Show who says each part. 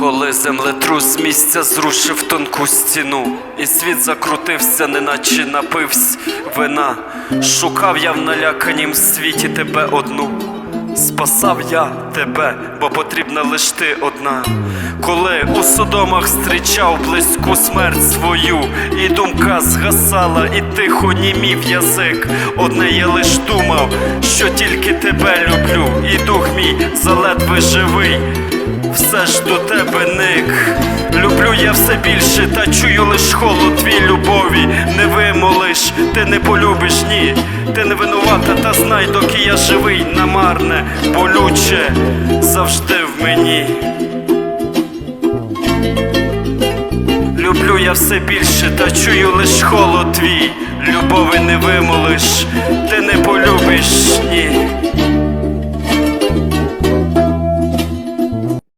Speaker 1: Коли землетрус місця зрушив тонку стіну, і світ закрутився, неначе напивсь вина. Шукав я в наляканім світі тебе одну. Спасав я тебе, бо потрібна лиш ти одна. Коли у содомах зустрічав близьку смерть свою, і думка згасала, і тихо німів язик. Одне я лиш думав, що тільки тебе люблю, і дух мій заледве живий. Все ж до тебе ник. Люблю я все більше, та чую лиш холод твій любові. Не вимолиш, ти не полюбиш, ні. Ти не винувата, та знай, доки я живий, намарне, болюче завжди в мені. Люблю я все більше, та чую лиш холод твій. Любови не вимолиш,